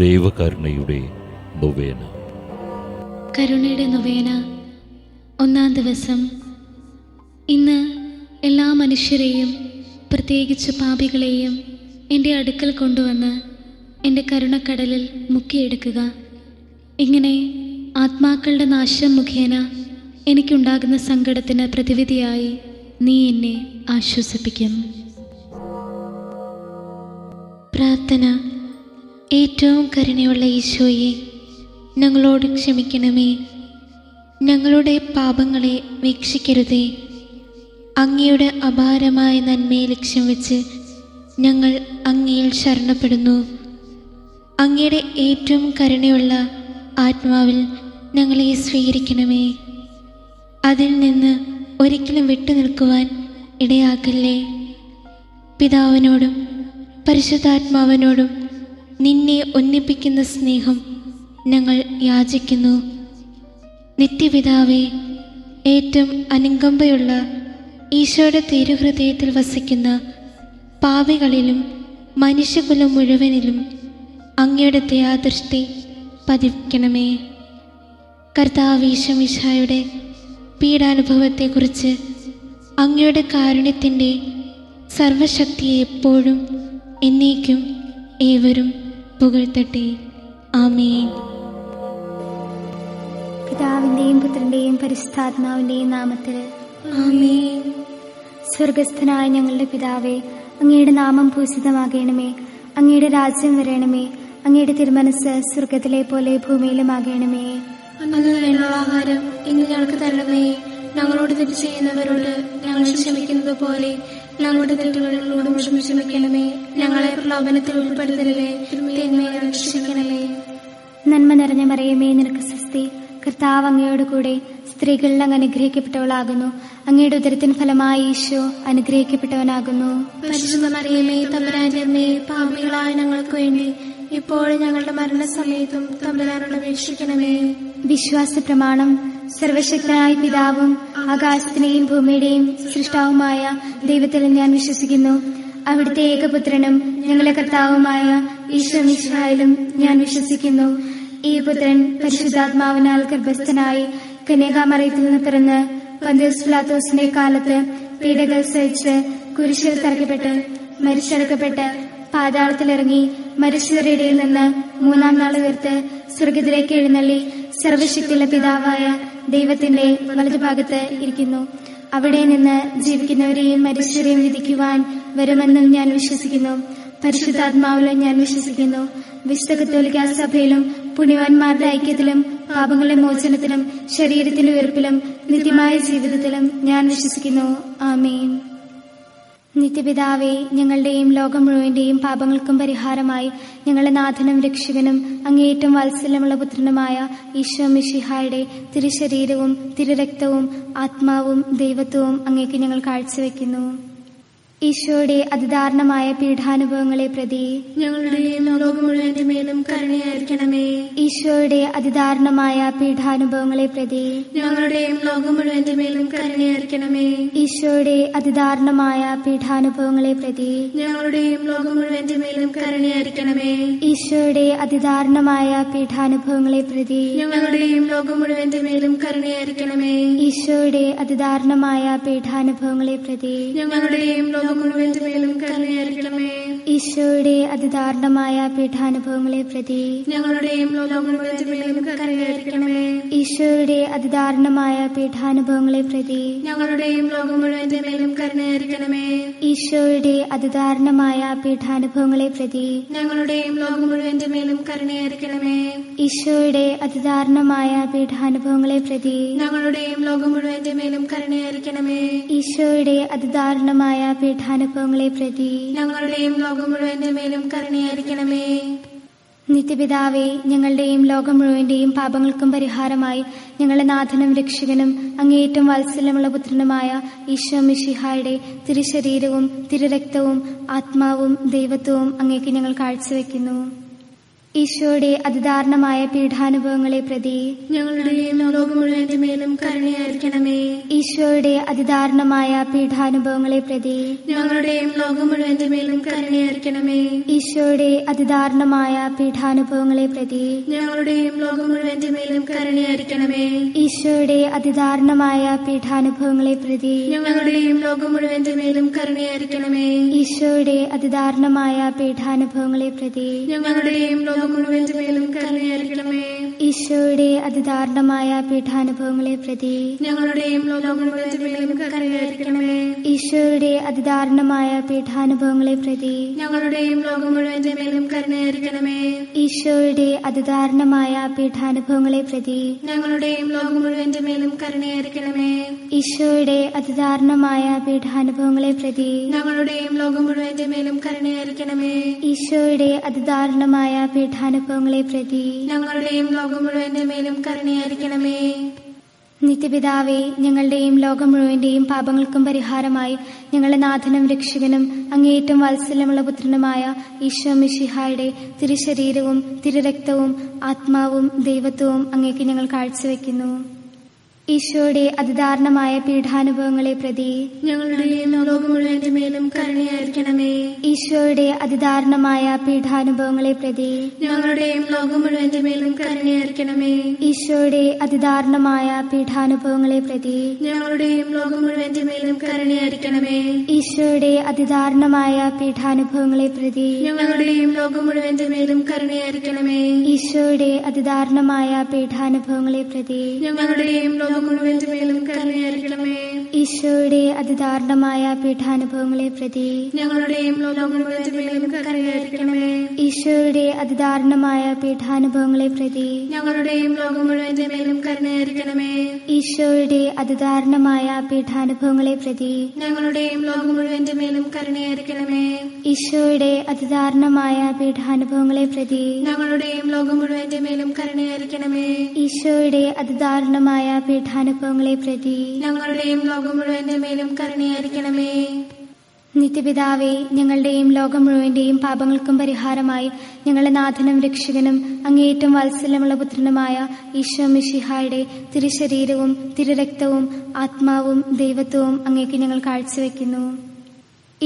ദൈവകരുണയുടെ നൊവേന. കരുണയുടെ നൊവേന. ഒന്നാം ദിവസം ഇന്ന് എല്ലാ മനുഷ്യരെയും പ്രത്യേകിച്ച് പാപികളെയും എന്റെ അടുക്കൽ കൊണ്ടുവന്ന് എന്റെ കരുണക്കടലിൽ മുക്കിയെടുക്കുക. ഇങ്ങനെ ആത്മാക്കളുടെ നാശം മുഖേന എനിക്കുണ്ടാകുന്ന സങ്കടത്തിന് പ്രതിവിധിയായി നീ എന്നെ ആശ്വസിപ്പിക്കും. പ്രാർത്ഥന ഏറ്റവും കരുണയുള്ള ഈശോയെ ഞങ്ങളോട് ക്ഷമിക്കണമേ. ഞങ്ങളുടെ പാപങ്ങളെ വീക്ഷിക്കരുതേ. അങ്ങയുടെ അപാരമായ നന്മയെ ലക്ഷ്യം വെച്ച് ഞങ്ങൾ അങ്ങയിൽ ശരണപ്പെടുന്നു. അങ്ങയുടെ ഏറ്റവും കരുണയുള്ള ആത്മാവിൽ ഞങ്ങളെ സ്വീകരിക്കണമേ. അതിൽ നിന്ന് ഒരിക്കലും വിട്ടു നിൽക്കുവാൻ ഇടയാക്കല്ലേ പിതാവിനോടും പരിശുദ്ധാത്മാവിനോടും നിന്നെ ഒന്നിപ്പിക്കുന്ന സ്നേഹം ഞങ്ങൾ യാചിക്കുന്നു. നിത്യപിതാവേ ഏറ്റവും അനുകമ്പയുള്ള ഈശോയുടെ തിരുഹൃദയത്തിൽ വസിക്കുന്ന പാവികളിലും മനുഷ്യകുലം മുഴുവനിലും അങ്ങയുടെ ദയാദൃഷ്ടി പതിക്കണമേ. കർത്താവീശമിഷായുടെ പീഡാനുഭവത്തെക്കുറിച്ച് അങ്ങയുടെ കാരുണ്യത്തിന്റെ സർവശക്തിയെ എപ്പോഴും എന്നേക്കും ഏവരും പുകഴ്ത്തട്ടെ. ആമേൻ. പിതാവിന്റെയും പുത്രന്റെയും പരിശുദ്ധാത്മാവിന്റെയും നാമത്തിൽ ആമേൻ. സ്വർഗസ്ഥനായ ഞങ്ങളുടെ പിതാവേ അങ്ങയുടെ നാമം പൂജിതമാകണമേ. അങ്ങയുടെ രാജ്യം വരണമേ. അങ്ങയുടെ തിരുമനസ് സ്വർഗത്തിലെ പോലെ ഭൂമിയിലുമാകണമേ. അന്ന് ആഹാരം ഇന്ന് ഞങ്ങൾക്ക് തരണമേ. ഞങ്ങളോട് തെറ്റ് ചെയ്യുന്നവരോട് ഞങ്ങൾ ക്ഷമിക്കുന്നത് പോലെ ഞങ്ങളുടെ തെറ്റുകളോട് ക്ഷമിക്കണമേ ഞങ്ങളെ പ്രലോഭനത്തിൽ ഉൾപ്പെടുത്തരുതേ. തിന്മയെ രക്ഷിക്കണമേ. നന്മ നിറഞ്ഞ മറിയമേ നിനക്ക് സ്വസ്തി. കർത്താവ് അങ്ങയോട് കൂടെ സ്ത്രീകളിൽ അങ്ങ് അനുഗ്രഹിക്കപ്പെട്ടവളാകുന്നു. അങ്ങയുടെ ഉദരത്തിന് ഫലമായി ഈശോ അനുഗ്രഹിക്കപ്പെട്ടവനാകുന്നു. പരിശുദ്ധ മറിയമേ തമ്പുരാന്റെ അമ്മേ പാപികളായ ഞങ്ങൾക്ക് വേണ്ടി ഇപ്പോഴും ഞങ്ങളുടെ മരണസമയത്തും തമ്പുരാനോട് അപേക്ഷിക്കണമേ. വിശ്വാസ പ്രമാണം സർവശക്തനായ പിതാവും ആകാശത്തിന്റെയും ഭൂമിയുടെയും സൃഷ്ടാവുമായ ദൈവത്തിൽ ഞാൻ വിശ്വസിക്കുന്നു. അവിടുത്തെ ഏകപുത്രനും ഞങ്ങളുടെ കർത്താവുമായ ഈശോ മിശിഹായിലും ഞാൻ വിശ്വസിക്കുന്നു. ഈ പുത്രൻ പരിശുദ്ധാത്മാവിനാൽ ഗർഭസ്ഥനായി കന്യാകാമറയത്തിൽ നിന്ന് പിറന്ന് പന്തോസ്ലാത്തോസിന്റെ കാലത്ത് പീഡകൾ സഹിച്ച് കുരിശിൽ തറക്കപ്പെട്ട് മരിച്ചടക്കപ്പെട്ട് പാതാളത്തിലിറങ്ങി മരിച്ചവരുടെ ഇടയിൽ നിന്ന് മൂന്നാം നാൾ ഉയർത്ത് സ്വർഗത്തിലേക്ക് എഴുന്നള്ളി സർവശക്തിയുള്ള പിതാവായ ദൈവത്തിന്റെ വലതുഭാഗത്ത് ഇരിക്കുന്നു. അവിടെ നിന്ന് ജീവിക്കുന്നവരെയും മരിച്ചവരെയും വിധിക്കുവാൻ വരുമെന്നും ഞാൻ വിശ്വസിക്കുന്നു. പരിശുദ്ധാത്മാവിലും ഞാൻ വിശ്വസിക്കുന്നു. വിശുദ്ധ സഭയിലും പുണ്യവാന്മാരുടെ ഐക്യത്തിലും പാപങ്ങളുടെ മോചനത്തിലും ശരീരത്തിന്റെ ഉയർപ്പിലും നിത്യമായ ജീവിതത്തിലും ഞാൻ വിശ്വസിക്കുന്നു. ആമേൻ. നിത്യപിതാവേ ഞങ്ങളുടെയും ലോകം മുഴുവന്റെയും പാപങ്ങൾക്കും പരിഹാരമായി ഞങ്ങളുടെ നാഥനും രക്ഷകനും അങ്ങേയറ്റം വാത്സല്യമുള്ള പുത്രനുമായ ഈശോ മിഷിഹായുടെ തിരുശരീരവും തിരുരക്തവും ആത്മാവും ദൈവത്വവും അങ്ങേക്ക് ഞങ്ങൾ കാഴ്ചവെക്കുന്നു. ഈശോയുടെ അതിദാരുണമായ പീഠാനുഭവങ്ങളെ പ്രതി ഞങ്ങളുടെയും ലോകം മുഴുവന്റെ മേലും കരുണയായിരിക്കണമേ. ഈശോയുടെ അതിദാരുണമായ പീഠാനുഭവങ്ങളെ പ്രതി ഞങ്ങളുടെയും ലോകം മുഴുവന്റെ മേലും കരുണയായിരിക്കണമേ. ഈശോയുടെ അതിദാരുണമായ പീഠാനുഭവങ്ങളെ പ്രതി ഞങ്ങളുടെയും ലോകം മുഴുവന്റെ മേലും കരുണയായിരിക്കണമേ. ഈശോയുടെ അതിദാരുണമായ പീഠാനുഭവങ്ങളെ പ്രതി ഞങ്ങളുടെയും ലോകം മുഴുവന്റെ മേലും കരുണയായിരിക്കണമേ. ഈശോയുടെ അതിദാരുണമായ പീഠാനുഭവങ്ങളെ പ്രതി ഞങ്ങളുടെയും ലോകം മുഴുവന്റെ മേലും കരുണയായിരിക്കണമേ. ഈശോയുടെ അതിദാരുണമായ പീഠാനുഭവങ്ങളെ പ്രതി ഞങ്ങളുടെയും ലോകം മുഴുവന്റെ മേലും കരുണയായിരിക്കണമേ. ഈശോയുടെ അതിദാരുണമായ പീഠാനുഭവങ്ങളെ പ്രതി ഞങ്ങളുടെയും ലോകം മുഴുവന്റെ മേലും കരുണയായിരിക്കണമേ. ഈശോയുടെ അതിദാരുണമായ പീഠാനുഭവങ്ങളെ പ്രതി ഞങ്ങളുടെയും ലോകം മുഴുവന്റെ മേലും കരുണയായിരിക്കണമേ. ഈശോയുടെ അതിദാരുണമായ പീഠാനുഭവങ്ങളെ പ്രതി ഞങ്ങളുടെയും ലോകം മുഴുവന്റെ മേലും കരുണയായിരിക്കണമേ. ഈശോയുടെ അതിദാരുണമായ പീഠാനുഭവങ്ങളെ പ്രതി ഞങ്ങളുടെയും ലോകം മുഴുവന്റെ മേലും കരുണയായിരിക്കണമേ. നിത്യപിതാവേ ഞങ്ങളുടെയും ലോകം മുഴുവന്റെയും പാപങ്ങൾക്കും പരിഹാരമായി ഞങ്ങളുടെ നാഥനും രക്ഷകനും അങ്ങേയറ്റം വാത്സല്യമുള്ള പുത്രനുമായ ഈശോ മിഷിഹായുടെ തിരുശരീരവും തിരുരക്തവും ആത്മാവും ദൈവത്വവും അങ്ങേക്ക് ഞങ്ങൾ കാഴ്ചവെക്കുന്നു. ഈശോയുടെ അതിദാരുണമായ പീഠാനുഭവങ്ങളെ പ്രതി ഞങ്ങളുടെയും ലോകം മുഴുവന്റെ മേലും കരുണയായിരിക്കണമേ. ഈശോയുടെ അതിദാരുണമായ പീഠാനുഭവങ്ങളെ പ്രതി ഞങ്ങളുടെയും ലോകം മുഴുവന്റെ മേലും കരുണയായിരിക്കണമേ. ഈശോയുടെ അതിദാരുണമായ പീഠാനുഭവങ്ങളെ പ്രതി ഞങ്ങളുടെയും ലോകം മുഴുവന്റെ മേലും കരുണയായിരിക്കണമേ. ഈശോയുടെ അതിദാരുണമായ പീഠാനുഭവങ്ങളെ പ്രതി ഞങ്ങളുടെയും ലോകം മുഴുവന്റെ മേലും കരുണയായിരിക്കണമേ. ഈശോയുടെ അതിദാരുണമായ പീഠാനുഭവങ്ങളെ പ്രതി ഞങ്ങളുടെയും ലോകം മുഴുവന്റെ മേലും കരുണയായിരിക്കണമേ. ഈശോയുടെ അതിദാരുണമായ പീഠാനുഭവങ്ങളെ പ്രതി ഞങ്ങളുടെയും ലോകം മുഴുവന്റെ മേലും കരുണയായിരിക്കണമേ. ഈശോയുടെ അതിദാരുണമായ പീഠാനുഭവങ്ങളെ പ്രതി ഞങ്ങളുടെയും ലോകം മുഴുവന്റെ മേലും കരുണയായിരിക്കണമേ. ഈശോയുടെ അതിദാരുണമായ പീഠാനുഭവങ്ങളെ പ്രതി ഞങ്ങളുടെയും ലോകം മുഴുവന്റെ മേലും കരുണയായിരിക്കണമേ. ഈശോയുടെ അതിദാരുണമായ പീഠാനുഭവങ്ങളെ പ്രതി ഞങ്ങളുടെയും ലോകം മുഴുവന്റെ മേലും കരുണയായിരിക്കണമേ. ഈശോയുടെ അതിദാരുണമായ പീഠാനുഭവങ്ങളെ പ്രതി ഞങ്ങളുടെയും ലോകം മുഴുവന്റെ മേലും കരുണയായിരിക്കണമേ. നിത്യപിതാവേ ഞങ്ങളുടെയും ലോകം മുഴുവന്റെയും പാപങ്ങൾക്കും പരിഹാരമായി ഞങ്ങളുടെ നാഥനും രക്ഷകനും അങ്ങേയറ്റം വാത്സല്യമുള്ള പുത്രനുമായ ഈശോ മിഷിഹായുടെ തിരുശരീരവും തിരുരക്തവും ആത്മാവും ദൈവത്വവും അങ്ങേക്ക് ഞങ്ങൾ കാഴ്ചവെക്കുന്നു. ഈശോയുടെ അതിദാരുണമായ പീഠാനുഭവങ്ങളെ പ്രതി ഞങ്ങളുടെയും ലോകം മുഴുവന്റെ മേലും കരുണയായിരിക്കണമേ. ഈശോയുടെ അതിദാരുണമായ പീഠാനുഭവങ്ങളെ പ്രതി ഞങ്ങളുടെയും ലോകം മുഴുവന്റെ മേലും കരുണയായിരിക്കണമേ. ഈശോയുടെ അതിദാരുണമായ പീഠാനുഭവങ്ങളെ പ്രതി ഞങ്ങളുടെയും ലോകം മുഴുവന്റെ മേലും കരുണയായിരിക്കണമേ. ഈശോയുടെ അതിദാരുണമായ പീഠാനുഭവങ്ങളെ പ്രതി ഞങ്ങളുടെയും ലോകം മുഴുവന്റെ മേലും കരുണയായിരിക്കണമേ. ഈശോയുടെ അതിദാരുണമായ പീഠാനുഭവങ്ങളെ പ്രതി ഞങ്ങളുടെയും ലോകം മുഴുവന്റെ മേലും കരുണയായിരിക്കണമേ ഈശോയുടെ അതിദാരുണമായ പീഠാനുഭവങ്ങളെ പ്രതി ഞങ്ങളുടെയും ലോകം മുഴുവന്റെ മേലും കരുണയായിരിക്കണമേ ഈശോയുടെ അതിദാരുണമായ പീഠാനുഭവങ്ങളെ പ്രതി ഞങ്ങളുടെയും ലോകം മുഴുവന്റെ മേലും കരുണയായിരിക്കണമേ ഈശോയുടെ അതിദാരുണമായ പീഠാനുഭവങ്ങളെ പ്രതി ഞങ്ങളുടെയും ലോകം മുഴുവന്റെ മേലും കരുണയായിരിക്കണമേ ഈശോയുടെ അതിദാരുണമായ പീഠാനുഭവങ്ങളെ പ്രതി ഞങ്ങളുടെയും ലോകം മുഴുവന്റെ മേലും കരുണയായിരിക്കണമേ ഈശോയുടെ അതിദാരുണമായ പീഠാനുഭവങ്ങളെ പ്രതി. ഞങ്ങളുടെയും ലോകം മുഴുവന്റെ മേലും കരുണയായിരിക്കണമേ. നിത്യപിതാവേ ഞങ്ങളുടെയും ലോകം മുഴുവന്റെയും പാപങ്ങൾക്കും പരിഹാരമായി ഞങ്ങളുടെ നാഥനും രക്ഷകനും അങ്ങേയറ്റം വാത്സല്യമുള്ള പുത്രനുമായ ഈശോ മിഷിഹായുടെ തിരുശരീരവും തിരുരക്തവും ആത്മാവും ദൈവത്വവും അങ്ങേക്ക് ഞങ്ങൾ കാഴ്ചവെക്കുന്നു.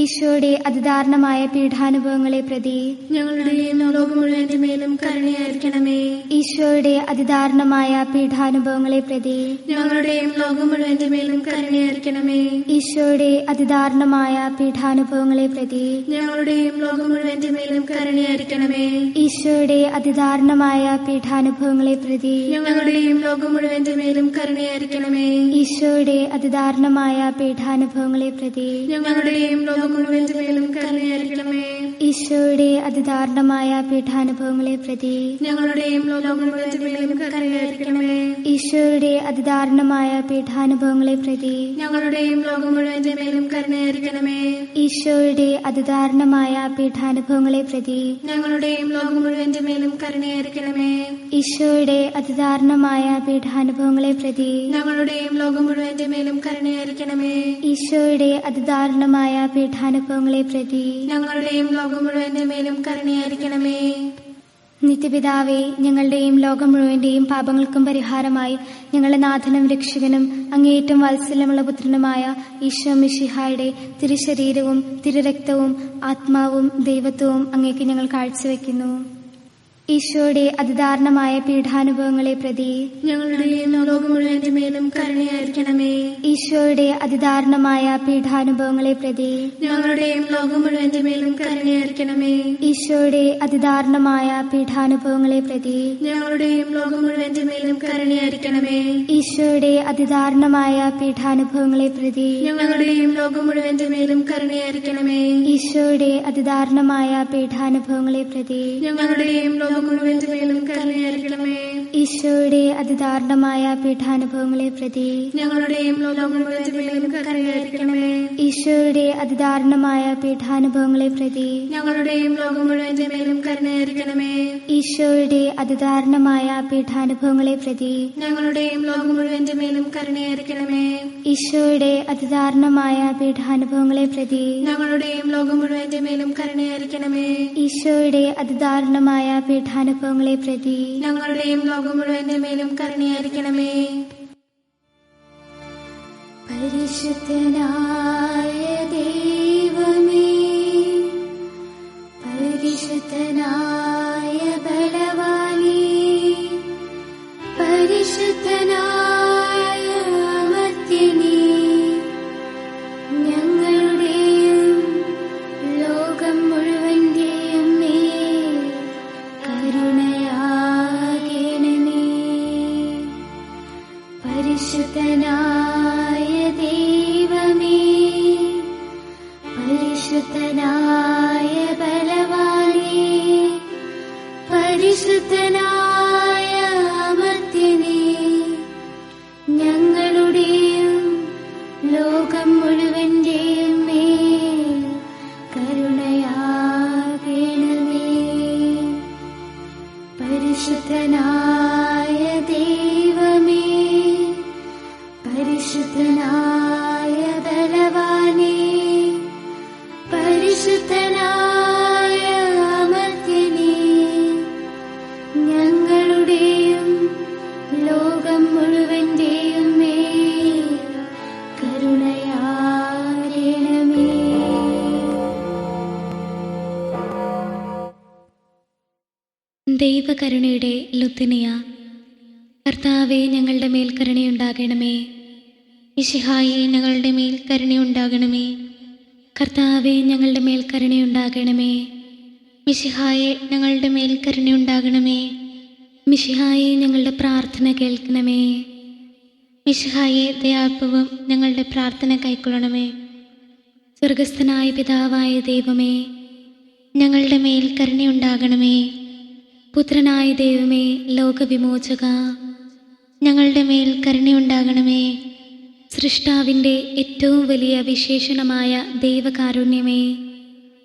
ഈശോയുടെ അതിദാരുണമായ പീഠാനുഭവങ്ങളെ പ്രതി ഞങ്ങളുടെയും ലോകം മുഴുവന്റെ മേലും കരുണയായിരിക്കണമേ. ഈശോയുടെ അതിദാരുണമായ പീഠാനുഭവങ്ങളെ പ്രതി ഞങ്ങളുടെയും ലോകം മുഴുവന്റെ മേലും കരുണയായിരിക്കണമേ. ഈശോയുടെ അതിദാരുണമായ പീഠാനുഭവങ്ങളെ പ്രതി ഞങ്ങളുടെയും ലോകം മുഴുവന്റെ മേലും കരുണയായിരിക്കണമേ. ഈശോയുടെ അതിദാരുണമായ പീഠാനുഭവങ്ങളെ പ്രതി ഞങ്ങളുടെയും ലോകം മുഴുവന്റെ മേലും കരുണയായിരിക്കണമേ. ഈശോയുടെ അതിദാരുണമായ പീഠാനുഭവങ്ങളെ പ്രതി ഞങ്ങളുടെയും ലോകം മുഴുവന്റെ മേലും കരുണയായിരിക്കണമേ. ഈശോയുടെ അതിദാരുണമായ പീഠാനുഭവങ്ങളെ പ്രതി ഞങ്ങളുടെയും ലോകം മുഴുവന്റെ മേലും കരുണയായിരിക്കണമേ. ഈശോയുടെ അതിദാരുണമായ പീഠാനുഭവങ്ങളെ പ്രതി ഞങ്ങളുടെയും ലോകം മുഴുവന്റെ മേലും കരുണയായിരിക്കണമേ. ഈശോയുടെ അതിദാരുണമായ പീഠാനുഭവങ്ങളെ പ്രതി ഞങ്ങളുടെയും ലോകം മുഴുവന്റെ മേലും കരുണയായിരിക്കണമേ. ഈശോയുടെ അതിദാരുണമായ പീഠാനുഭവങ്ങളെ പ്രതി ഞങ്ങളുടെയും ലോകം മുഴുവന്റെ മേലും കരുണയായിരിക്കണമേ. ഈശോയുടെ അതിദാരുണമായ പീഠാനുഭവങ്ങളെ പ്രതി ഞങ്ങളുടെയും ലോകം മുഴുവന്റെ മേലും കരുണയായിരിക്കണമേ. നിത്യപിതാവേ ഞങ്ങളുടെയും ലോകം മുഴുവന്റെയും പാപങ്ങൾക്കും പരിഹാരമായി ഞങ്ങളുടെ നാഥനും രക്ഷകനും അങ്ങേയറ്റം വാത്സല്യമുള്ള പുത്രനുമായ ഈശോ മിഷിഹായുടെ തിരുശരീരവും തിരുരക്തവും ആത്മാവും ദൈവത്വവും അങ്ങേക്ക് ഞങ്ങൾ കാഴ്ചവെക്കുന്നു. ഈശോയുടെ അതിദാരുണമായ പീഠാനുഭവങ്ങളെ പ്രതി ഞങ്ങളുടെയും ലോകം മുഴുവന്റെ മേലും കരുണയായിരിക്കണമേ. ഈശോയുടെ അതിദാരുണമായ പീഠാനുഭവങ്ങളെ പ്രതി ഞങ്ങളുടെയും ലോകം മുഴുവന്റെ മേലും കരുണയായിരിക്കണമേ. ഈശോയുടെ അതിദാരുണമായ പീഠാനുഭവങ്ങളെ പ്രതി ഞങ്ങളുടെയും ലോകം മുഴുവന്റെ മേലും കരുണയായിരിക്കണമേ. ഈശോയുടെ അതിദാരുണമായ പീഠാനുഭവങ്ങളെ പ്രതി ഞങ്ങളുടെയും ലോകം മുഴുവന്റെ മേലും കരുണയായിരിക്കണമേ. ഈശോയുടെ അതിദാരുണമായ പീഠാനുഭവങ്ങളെ പ്രതി ഞങ്ങളുടെയും ലോകം മുഴുവന്റെ മേലും കരുണയായിരിക്കണമേ. ഈശോയുടെ അതിദാരുണമായ പീഠാനുഭവങ്ങളെ പ്രതി ഞങ്ങളുടെയും ഈശോയുടെ അതിദാരുണമായ പീഠാനുഭവങ്ങളെ പ്രതി ഞങ്ങളുടെയും ലോകം മുഴുവന്റെ മേലും കരുണയായിരിക്കണമേ ഈശോയുടെ അതിദാരുണമായ പീഠാനുഭവങ്ങളെ പ്രതി ഞങ്ങളുടെയും ലോകം മുഴുവന്റെ മേലും കരുണയായിരിക്കണമേ ഈശോയുടെ അതിദാരുണമായ പീഠാനുഭവങ്ങളെ പ്രതി ഞങ്ങളുടെയും ലോകം മുഴുവന്റെ മുഴുവന്റെ മേലും കരുണയായിരിക്കണമേ ഈശോയുടെ അതിദാരുണമായ പീഠാനുഭവങ്ങളെ പ്രതി ഞങ്ങളുടെയും ലോകം മുഴുവന്റെ മേലും കരുണയായിരിക്കണമേ. പരിശുദ്ധനായ ദൈവമേ പരിശുദ്ധനായ ബലവാനേ ദൈവകരുണയുടെ ലുത്തിനിയ കർത്താവെ ഞങ്ങളുടെ മേൽ കരുണയുണ്ടാകണമേ. ഇഷിഹായെ ഞങ്ങളുടെ മേൽ കരുണയുണ്ടാകണമേ. കർത്താവെ ഞങ്ങളുടെ മേൽ കരുണയുണ്ടാകണമേ. മിഷിഹായെ ഞങ്ങളുടെ മേൽ കരുണയുണ്ടാകണമേ. മിഷിഹായെ ഞങ്ങളുടെ പ്രാർത്ഥന കേൾക്കണമേ. മിഷിഹായെ ദയാർപ്പവും ഞങ്ങളുടെ പ്രാർത്ഥന കൈക്കൊള്ളണമേ. സ്വർഗസ്ഥനായ പിതാവായ ദൈവമേ ഞങ്ങളുടെ മേൽ കരുണയുണ്ടാകണമേ. പുത്രനായ ദൈവമേ ലോകവിമോചക ഞങ്ങളുടെ മേൽ കരുണയുണ്ടാകണമേ. സൃഷ്ടാവിന്റെ ഏറ്റവും വലിയ വിശേഷണമായ ദൈവകാരുണ്യമേ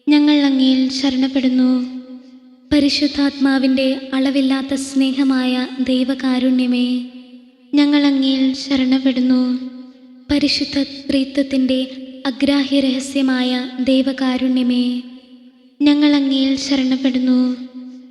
ഞങ്ങൾ അങ്ങയിൽ ശരണപ്പെടുന്നു. പരിശുദ്ധാത്മാവിന്റെ അളവില്ലാത്ത സ്നേഹമായ ദൈവകാരുണ്യമേ ഞങ്ങൾ അങ്ങയിൽ ശരണപ്പെടുന്നു. പരിശുദ്ധ ത്രിത്വത്തിന്റെ അഗ്രാഹ്യ രഹസ്യമായ ദൈവകാരുണ്യമേ ഞങ്ങൾ അങ്ങയിൽ ശരണപ്പെടുന്നു.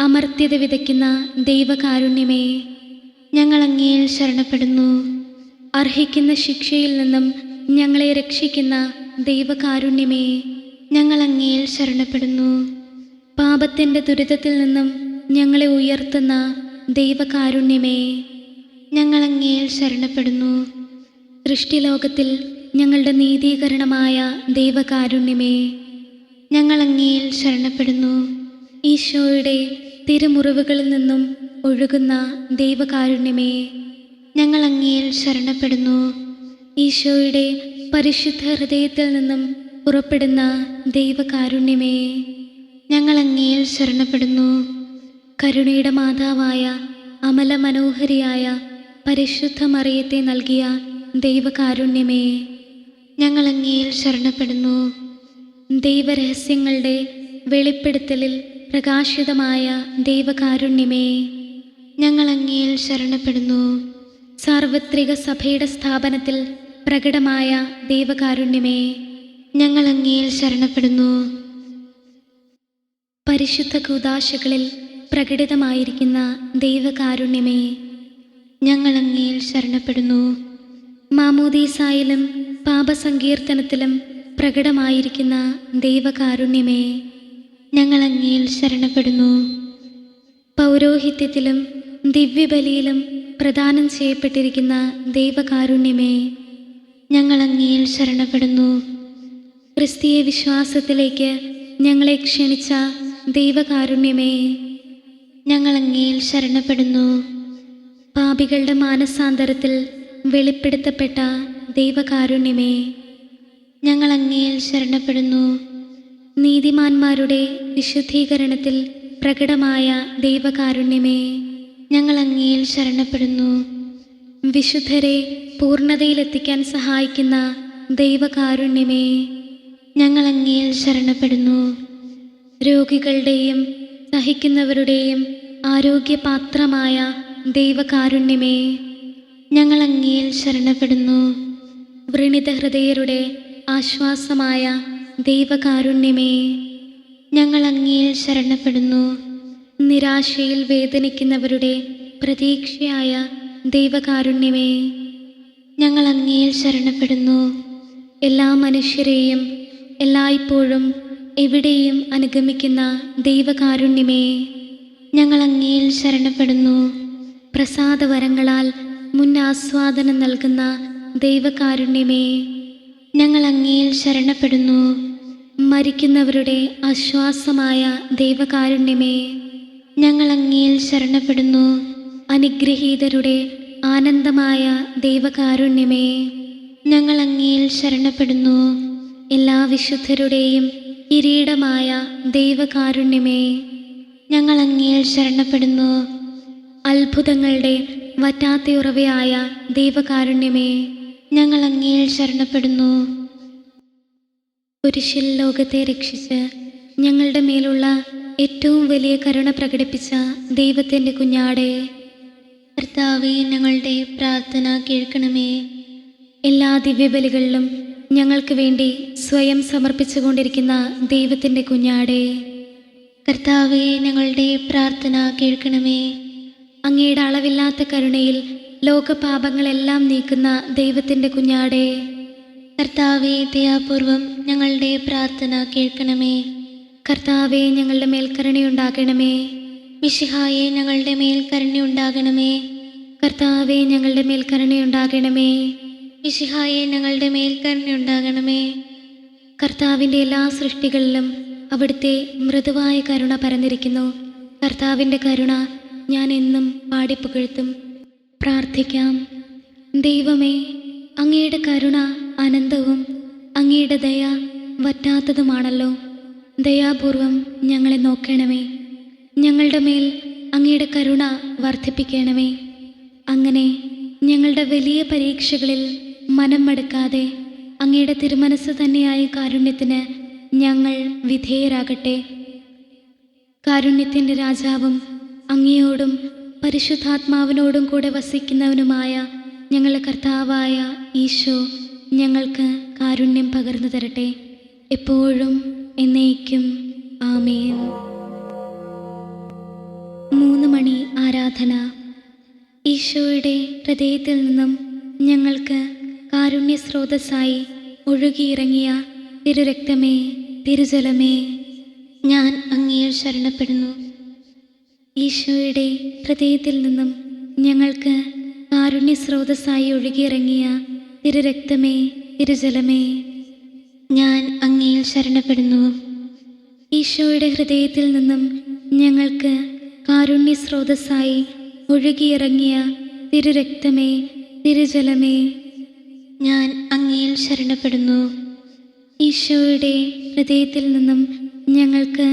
അമർത്യത വിതയ്ക്കുന്ന ദൈവകാരുണ്യമേ ഞങ്ങൾ അങ്ങയിൽ ശരണപ്പെടുന്നു. അർഹിക്കുന്ന ശിക്ഷയിൽ നിന്നും ഞങ്ങളെ രക്ഷിക്കുന്ന ദൈവകാരുണ്യമേ ഞങ്ങൾ അങ്ങയിൽ ശരണപ്പെടുന്നു. പാപത്തിന്റെ ദുരിതത്തിൽ നിന്നും ഞങ്ങളെ ഉയർത്തുന്ന ദൈവകാരുണ്യമേ ഞങ്ങൾ അങ്ങയിൽ ശരണപ്പെടുന്നു. സൃഷ്ടിലോകത്തിൽ ഞങ്ങളുടെ നീതീകരണമായ ദൈവകാരുണ്യമേ ഞങ്ങൾ അങ്ങയിൽ ശരണപ്പെടുന്നു. ഈശോയുടെ തിരുമുറിവുകളിൽ നിന്നും ഒഴുകുന്ന ദൈവകാരുണ്യമേ ഞങ്ങൾ അങ്ങയിൽ ശരണപ്പെടുന്നു. ഈശോയുടെ പരിശുദ്ധ ഹൃദയത്തിൽ നിന്നും പുറപ്പെടുന്ന ദൈവകാരുണ്യമേ ഞങ്ങൾ അങ്ങയിൽ ശരണപ്പെടുന്നു. കരുണയുടെ മാതാവായ അമല മനോഹരിയായ പരിശുദ്ധ മറിയത്തെ നൽകിയ ദൈവകാരുണ്യമേ ഞങ്ങൾ അങ്ങയിൽ ശരണപ്പെടുന്നു. ദൈവരഹസ്യങ്ങളുടെ വെളിപ്പെടുത്തലിൽ പ്രകാശിതമായ ദൈവകാരുണ്യമേ ഞങ്ങൾ അങ്ങയിൽ ശരണപ്പെടുന്നു. സാർവത്രിക സഭയുടെ സ്ഥാപനത്തിൽ പ്രകടമായ ദൈവകാരുണ്യമേ ഞങ്ങൾ അങ്ങയിൽ ശരണപ്പെടുന്നു. പരിശുദ്ധ കൂതാശകളിൽ പ്രകടിതമായിരിക്കുന്ന ദൈവകാരുണ്യമേ ഞങ്ങൾ അങ്ങയിൽ ശരണപ്പെടുന്നു. മാമോദീസായിലും പാപസങ്കീർത്തനത്തിലും പ്രകടമായിരിക്കുന്ന ദൈവകാരുണ്യമേ ഞങ്ങൾ അങ്ങയിൽ ശരണപ്പെടുന്നു. പൗരോഹിത്യത്തിലും ദിവ്യബലിയിലും പ്രദാനം ചെയ്യപ്പെട്ടിരിക്കുന്ന ദൈവകാരുണ്യമേ ഞങ്ങൾ അങ്ങയിൽ ശരണപ്പെടുന്നു. ക്രിസ്തീയ വിശ്വാസത്തിലേക്ക് ഞങ്ങളെ ക്ഷണിച്ച ദൈവകാരുണ്യമേ ഞങ്ങൾ അങ്ങയിൽ ശരണപ്പെടുന്നു. പാപികളുടെ മാനസാന്തരത്തിൽ വെളിപ്പെടുത്തപ്പെട്ട ദൈവകാരുണ്യമേ ഞങ്ങൾ അങ്ങയിൽ ശരണപ്പെടുന്നു. നീതിമാന്മാരുടെ വിശുദ്ധീകരണത്തിൽ പ്രകടമായ ദൈവകാരുണ്യമേ ഞങ്ങൾ അങ്ങയിൽ ശരണപ്പെടുന്നു. വിശുദ്ധരെ പൂർണതയിലെത്തിക്കാൻ സഹായിക്കുന്ന ദൈവകാരുണ്യമേ ഞങ്ങൾ അങ്ങയിൽ ശരണപ്പെടുന്നു. രോഗികളുടെയും സഹിക്കുന്നവരുടെയും ആരോഗ്യപാത്രമായ ദൈവകാരുണ്യമേ ഞങ്ങൾ അങ്ങയിൽ ശരണപ്പെടുന്നു. വ്രണിത ഹൃദയരുടെ ആശ്വാസമായ ദൈവകാരുണ്യമേ ഞങ്ങൾ അങ്ങയിൽ ശരണപ്പെടുന്നു. നിരാശയിൽ വേദനിക്കുന്നവരുടെ പ്രതീക്ഷയായ ദൈവകാരുണ്യമേ ഞങ്ങൾ അങ്ങയിൽ ശരണപ്പെടുന്നു. എല്ലാ മനുഷ്യരെയും എല്ലായ്പ്പോഴും എവിടെയും അനുഗമിക്കുന്ന ദൈവകാരുണ്യമേ ഞങ്ങൾ അങ്ങയിൽ ശരണപ്പെടുന്നു. പ്രസാദവരങ്ങളാൽ മുന്നാസ്വാദനം നൽകുന്ന ദൈവകാരുണ്യമേ ഞങ്ങൾ അങ്ങയിൽ ശരണപ്പെടുന്നു. മരിക്കുന്നവരുടെ ആശ്വാസമായ ദൈവകാരുണ്യമേ ഞങ്ങൾ അങ്ങയിൽ ശരണപ്പെടുന്നു. അനുഗ്രഹീതരുടെ ആനന്ദമായ ദൈവകാരുണ്യമേ ഞങ്ങൾ അങ്ങയിൽ ശരണപ്പെടുന്നു. എല്ലാ വിശുദ്ധരുടെയും കിരീടമായ ദൈവകാരുണ്യമേ ഞങ്ങൾ അങ്ങയിൽ ശരണപ്പെടുന്നു. അത്ഭുതങ്ങളുടെ വറ്റാത്തയുറവയായ ദൈവകാരുണ്യമേ ഞങ്ങൾ അങ്ങയിൽ ശരണപ്പെടുന്നു. കുരിശിൽ ലോകത്തെ രക്ഷിച്ച് ഞങ്ങളുടെ മേലുള്ള ഏറ്റവും വലിയ കരുണ പ്രകടിപ്പിച്ച ദൈവത്തിന്റെ കുഞ്ഞാടെ കർത്താവെ ഞങ്ങളുടെ പ്രാർത്ഥന കേൾക്കണമേ. എല്ലാ ദിവ്യബലികളിലും ഞങ്ങൾക്ക് വേണ്ടി സ്വയം സമർപ്പിച്ചുകൊണ്ടിരിക്കുന്ന ദൈവത്തിന്റെ കുഞ്ഞാടെ കർത്താവെ ഞങ്ങളുടെ പ്രാർത്ഥന കേൾക്കണമേ. അങ്ങയുടെ അളവില്ലാത്ത കരുണയിൽ ലോകപാപങ്ങളെല്ലാം നീക്കുന്ന ദൈവത്തിന്റെ കുഞ്ഞാടെ കർത്താവെ ദയാപൂർവം ഞങ്ങളുടെ പ്രാർത്ഥന കേൾക്കണമേ. കർത്താവെ ഞങ്ങളുടെ മേൽ കരുണയുണ്ടാകണമേ മിഷിഹായെ ഞങ്ങളുടെ മേൽ കരുണയുണ്ടാകണമേ കർത്താവെ ഞങ്ങളുടെ മേൽ കരുണയുണ്ടാകണമേ മിഷിഹായെ ഞങ്ങളുടെ മേൽ കരുണയുണ്ടാകണമേ കർത്താവിന്റെ എല്ലാ സൃഷ്ടികളിലും അവിടുത്തെ മൃദുവായ കരുണ പരന്നിരിക്കുന്നു. കർത്താവിന്റെ കരുണ ഞാൻ എന്നും പാടിപ്പുകഴ്ത്തും. പ്രാർത്ഥിക്കാം. ദൈവമേ അങ്ങയുടെ കരുണ അനന്തവും അങ്ങയുടെ ദയ വറ്റാത്തതുമാണല്ലോ. ദയാപൂർവം ഞങ്ങളെ നോക്കണമേ. ഞങ്ങളുടെ മേൽ അങ്ങയുടെ കരുണ വർദ്ധിപ്പിക്കണമേ. അങ്ങനെ ഞങ്ങളുടെ വലിയ പരീക്ഷകളിൽ മനം മടുക്കാതെ അങ്ങയുടെ തിരുമനസ് തന്നെയായ കാരുണ്യത്തിന് ഞങ്ങൾ വിധേയരാകട്ടെ. കാരുണ്യത്തിന്റെ രാജാവും അങ്ങയോടും പരിശുദ്ധാത്മാവിനോടും കൂടെ വസിക്കുന്നവനുമായ ഞങ്ങളുടെ കർത്താവായ ഈശോ ഞങ്ങൾക്ക് കാരുണ്യം പകർന്നു തരട്ടെ. എപ്പോഴും എന്നേക്കും. ആമേൻ. മൂന്ന് മണി ആരാധന. ഈശോയുടെ ഹൃദയത്തിൽ നിന്നും ഞങ്ങൾക്ക് കാരുണ്യ സ്രോതസ്സായി ഒഴുകിയിറങ്ങിയ തിരുരക്തമേ തിരുജലമേ ഞാൻ അങ്ങയെ ശരണപ്പെടുന്നു. ഈശോയുടെ ഹൃദയത്തിൽ നിന്നും ഞങ്ങൾക്ക് കാരുണ്യ സ്രോതസ്സായി ഒഴുകിയിറങ്ങിയ തിരുരക്തമേ തിരുജലമേ ഞാൻ അങ്ങയിൽ ശരണപ്പെടുന്നു. ഈശോയുടെ ഹൃദയത്തിൽ നിന്നും ഞങ്ങൾക്ക് കാരുണ്യ സ്രോതസ്സായി ഒഴുകിയിറങ്ങിയ തിരുരക്തമേ തിരുജലമേ ഞാൻ അങ്ങയിൽ ശരണപ്പെടുന്നു. ഈശോയുടെ ഹൃദയത്തിൽ നിന്നും ഞങ്ങൾക്ക്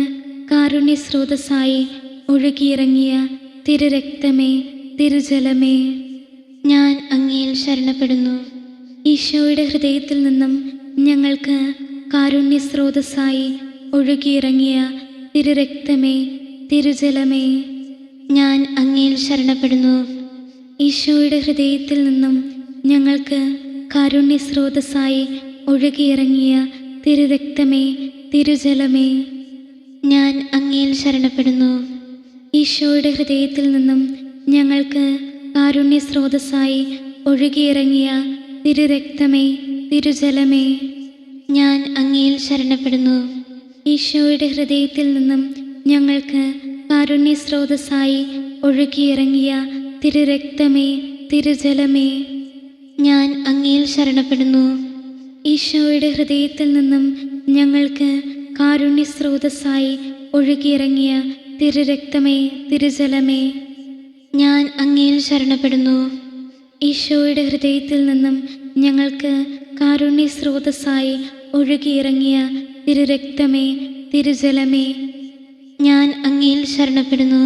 കാരുണ്യ സ്രോതസ്സായി ഒഴുകിയിറങ്ങിയ തിരുരക്തമേ തിരുജലമേ ഞാൻ അങ്ങയിൽ ശരണപ്പെടുന്നു. ഈശോയുടെ ഹൃദയത്തിൽ നിന്നും ഞങ്ങൾക്ക് കാരുണ്യ സ്രോതസ്സായി ഒഴുകിയിറങ്ങിയ തിരുരക്തമേ തിരുജലമേ ഞാൻ അങ്ങയിൽ ശരണപ്പെടുന്നു. ഈശോയുടെ ഹൃദയത്തിൽ നിന്നും ഞങ്ങൾക്ക് കാരുണ്യ സ്രോതസ്സായി ഒഴുകിയിറങ്ങിയ തിരുരക്തമേ തിരുജലമേ ഞാൻ അങ്ങയിൽ ശരണപ്പെടുന്നു. ഈശോയുടെ ഹൃദയത്തിൽ നിന്നും ഞങ്ങൾക്ക് കാരുണ്യ സ്രോതസ്സായി ഒഴുകിയിറങ്ങിയ തിരുരക്തമേ തിരുജലമേ ഞാൻ അങ്ങയിൽ ശരണപ്പെടുന്നു. ഈശോയുടെ ഹൃദയത്തിൽ നിന്നും ഞങ്ങൾക്ക് കാരുണ്യ സ്രോതസ്സായി ഒഴുകിയിറങ്ങിയ തിരുരക്തമേ തിരുജലമേ ഞാൻ അങ്ങയിൽ ശരണപ്പെടുന്നു. ഈശോയുടെ ഹൃദയത്തിൽ നിന്നും ഞങ്ങൾക്ക് കാരുണ്യ സ്രോതസ്സായി ഒഴുകിയിറങ്ങിയ തിരുരക്തമേ തിരുജലമേ ഞാൻ അങ്ങയിൽ ശരണപ്പെടുന്നു. ഈശോയുടെ ഹൃദയത്തിൽ നിന്നും ഞങ്ങൾക്ക് കാരുണ്യ സ്രോതസ്സായി ഒഴുകിയിറങ്ങിയ തിരുരക്തമേ തിരുജലമേ ഞാൻ അങ്ങയിൽ ശരണപ്പെടുന്നു.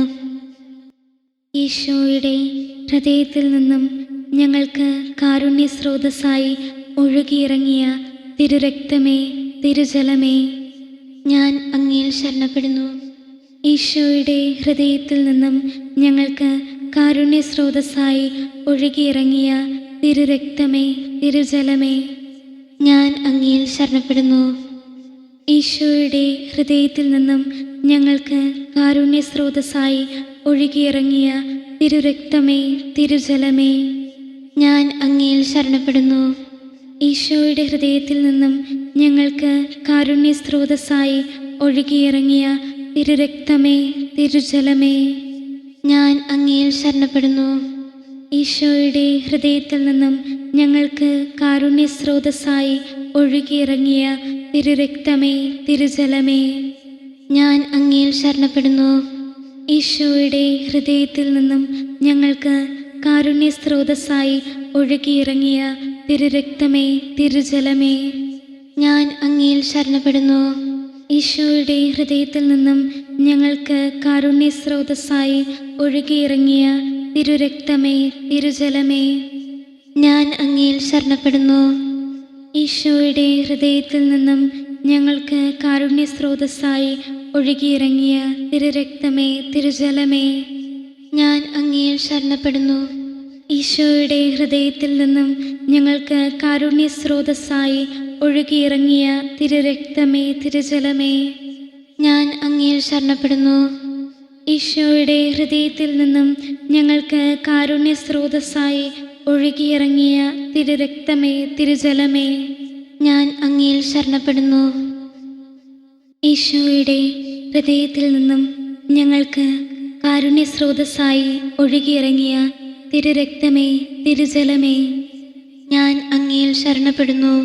ഈശോയുടെ ഹൃദയത്തിൽ നിന്നും ഞങ്ങൾക്ക് കാരുണ്യ സ്രോതസ്സായി ഒഴുകിയിറങ്ങിയ തിരുരക്തമേ തിരുജലമേ ഞാൻ അങ്ങയിൽ ശരണപ്പെടുന്നു. ഈശോയുടെ ഹൃദയത്തിൽ നിന്നും ഞങ്ങൾക്ക് കാരുണ്യ സ്രോതസ്സായി ഒഴുകിയിറങ്ങിയ തിരുരക്തമേ തിരുജലമേ ഞാൻ അങ്ങയിൽ ശരണപ്പെടുന്നു. ഈശോയുടെ ഹൃദയത്തിൽ നിന്നും ഞങ്ങൾക്ക് കാരുണ്യ സ്രോതസ്സായി ഒഴുകിയിറങ്ങിയ തിരുരക്തമേ തിരുജലമേ ഞാൻ അങ്ങയിൽ ശരണപ്പെടുന്നു. ഈശോയുടെ ഹൃദയത്തിൽ നിന്നും ഞങ്ങൾക്ക് കാരുണ്യ സ്രോതസ്സായി ഒഴുകിയിറങ്ങിയ തിരുരക്തമേ തിരുജലമേ ഞാൻ അങ്ങയിൽ ശരണപ്പെടുന്നു. ഈശോയുടെ ഹൃദയത്തിൽ നിന്നും ഞങ്ങൾക്ക് കാരുണ്യ സ്രോതസ്സായി ഒഴുകിയിറങ്ങിയ തിരുരക്തമേ തിരുജലമേ. ഞാൻ അങ്ങയിൽ ശരണപ്പെടുന്നു. ഈശോയുടെ ഹൃദയത്തിൽ നിന്നും ഞങ്ങൾക്ക് കാരുണ്യ സ്രോതസ്സായി ഒഴുകിയിറങ്ങിയ തിരുരക്തമേ തിരുജലമേ. ഞാൻ അങ്ങയിൽ ശരണപ്പെടുന്നു. ഈശോയുടെ ഹൃദയത്തിൽ നിന്നും ഞങ്ങൾക്ക് കാരുണ്യ സ്രോതസ്സായി ഒഴുകിയിറങ്ങിയ തിരുരക്തമേ തിരുജലമേ. ഞാൻ അങ്ങയിൽ ശരണപ്പെടുന്നു. ഈശോയുടെ ഹൃദയത്തിൽ നിന്നും ഞങ്ങൾക്ക് കാരുണ്യ സ്രോതസ്സായി ഒഴുകിയിറങ്ങിയ തിരുരക്തമേ തിരുജലമേ. ഞാൻ അങ്ങയിൽ ശരണപ്പെടുന്നു. ഈശോയുടെ ഹൃദയത്തിൽ നിന്നും ഞങ്ങൾക്ക് കാരുണ്യ സ്രോതസ്സായി ഒഴുകിയിറങ്ങിയ തിരുരക്തമേ തിരുജലമേ. ഞാൻ അങ്ങയിൽ ശരണപ്പെടുന്നു. ഈശോയുടെ ഹൃദയത്തിൽ നിന്നും ഞങ്ങൾക്ക് കാരുണ്യ സ്രോതസ്സായി ഒഴുകിയിറങ്ങിയ തിരുരക്തമേ തിരുജലമേ ഞാൻ അങ്ങയിൽ ശരണപ്പെടുന്നു. ഈശോയുടെ ഹൃദയത്തിൽ നിന്നും ഞങ്ങൾക്ക് കാരുണ്യ സ്രോതസ്സായി ഒഴുകിയിറങ്ങിയ തിരുരക്തമേ തിരുജലമേ ഞാൻ അങ്ങയിൽ ശരണപ്പെടുന്നു.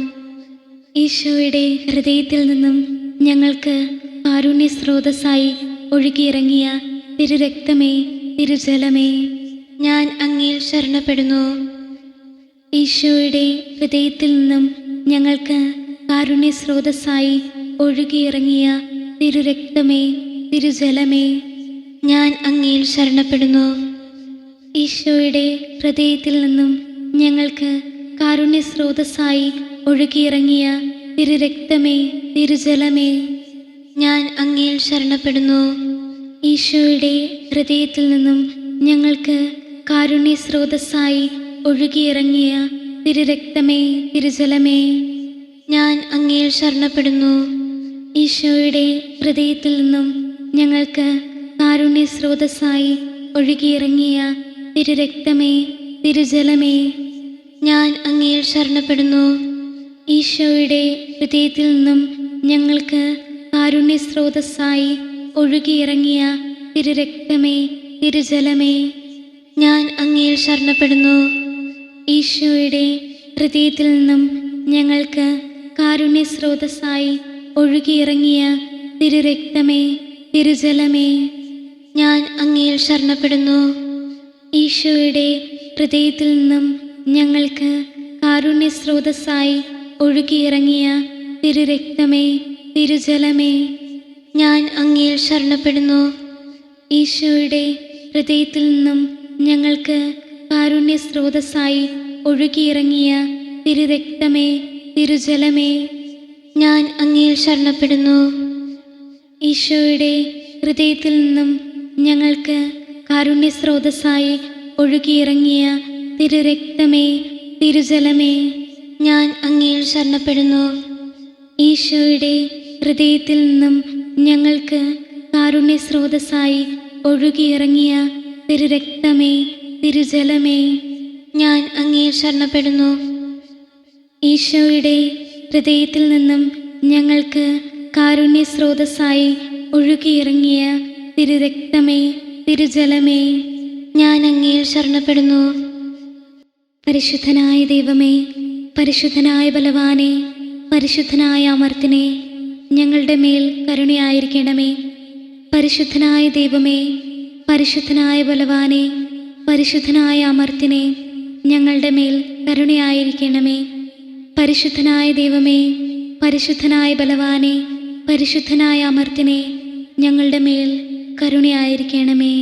ഈശോയുടെ ഹൃദയത്തിൽ നിന്നും ഞങ്ങൾക്ക് കാരുണ്യ സ്രോതസ്സായി ഒഴുകിയിറങ്ങിയ തിരുരക്തമേ തിരുജലമേ ഞാൻ അങ്ങയിൽ ശരണപ്പെടുന്നു. ഈശോയുടെ ഹൃദയത്തിൽ നിന്നും ഞങ്ങൾക്ക് കാരുണ്യ സ്രോതസ്സായി ഒഴുകിയിറങ്ങിയ തിരുരക്തമേ തിരുജലമേ ഞാൻ അങ്ങയിൽ ശരണപ്പെടുന്നു. ഈശോയുടെ ഹൃദയത്തിൽ നിന്നും ഞങ്ങൾക്ക് കാരുണ്യ സ്രോതസ്സായി ഒഴുകിയിറങ്ങിയ തിരുരക്തമേ തിരുജലമേ ഞാൻ അങ്ങയിൽ ശരണപ്പെടുന്നു. ഈശോയുടെ ഹൃദയത്തിൽ നിന്നും ഞങ്ങൾക്ക് കാരുണ്യ സ്രോതസ്സായി ഒഴുകിയിറങ്ങിയ തിരുരക്തമേ തിരുജലമേ ഞാൻ അങ്ങയിൽ ശരണപ്പെടുന്നു. ഈശോയുടെ ഹൃദയത്തിൽ നിന്നും ഞങ്ങൾക്ക് കാരുണ്യ സ്രോതസ്സായി ഒഴുകിയിറങ്ങിയ തിരുരക്തമേ തിരുജലമേ ഞാൻ അങ്ങയിൽ ശരണപ്പെടുന്നു. ഈശോയുടെ ഹൃദയത്തിൽ നിന്നും ഞങ്ങൾക്ക് കാരുണ്യ സ്രോതസ്സായി ഒഴുകിയിറങ്ങിയ തിരുരക്തമേ തിരുജലമേ. ഞാൻ അങ്ങയിൽ ശരണപ്പെടുന്നു. ഈശോയുടെ ഹൃദയത്തിൽ നിന്നും ഞങ്ങൾക്ക് കാരുണ്യസ്രോതസ്സായി ഒഴുകിയിറങ്ങിയ തിരുരക്തമേ തിരുജലമേ. ഞാൻ അങ്ങയിൽ ശരണപ്പെടുന്നു. ഈശോയുടെ ഹൃദയത്തിൽ നിന്നും ഞങ്ങൾക്ക് കാരുണ്യസ്രോതസ്സായി ഒഴുകിയിറങ്ങിയ തിരുരക്തമേ തിരുജലമേ ഞാൻ അങ്ങയിൽ ശരണപ്പെടുന്നു. ഈശോയുടെ ഹൃദയത്തിൽ നിന്നും ഞങ്ങൾക്ക് കാരുണ്യ സ്രോതസ്സായി ഒഴുകിയിറങ്ങിയ തിരുരക്തമേ തിരുജലമേ ഞാൻ അങ്ങയിൽ ശരണപ്പെടുന്നു. ഈശോയുടെ ഹൃദയത്തിൽ നിന്നും ഞങ്ങൾക്ക് കാരുണ്യ സ്രോതസ്സായി ഒഴുകിയിറങ്ങിയ തിരുരക്തമേ തിരുജലമേ ഞാൻ അങ്ങയിൽ ശരണപ്പെടുന്നു. ഈശോയുടെ ഹൃദയത്തിൽ നിന്നും ഞങ്ങൾക്ക് കാരുണ്യ സ്രോതസ്സായി ഒഴുകിയിറങ്ങിയ തിരുരക്തമേ തിരുജലമേ ഞാൻ അങ്ങേ ശരണപ്പെടുന്നു. ഈശോയുടെ ഹൃദയത്തിൽ നിന്നും ഞങ്ങൾക്ക് കാരുണ്യ സ്രോതസ്സായി ഒഴുകിയിറങ്ങിയ തിരുരക്തമേ തിരുജലമേ ഞാൻ അങ്ങേ ശരണപ്പെടുന്നു. പരിശുദ്ധനായ ദൈവമേ പരിശുദ്ധനായ ബലവാനെ പരിശുദ്ധനായ അമർത്തിനെ ഞങ്ങളുടെ മേൽ കരുണയായിരിക്കണമേ. പരിശുദ്ധനായ ദൈവമേ പരിശുദ്ധനായ ബലവാനെ പരിശുദ്ധനായ അമർത്തിനെ ഞങ്ങളുടെ മേൽ കരുണയായിരിക്കണമേ. പരിശുദ്ധനായ ദൈവമേ പരിശുദ്ധനായ ബലവാനെ പരിശുദ്ധനായ അമർത്തിനെ ഞങ്ങളുടെ മേൽ കരുണയായിരിക്കണമേ.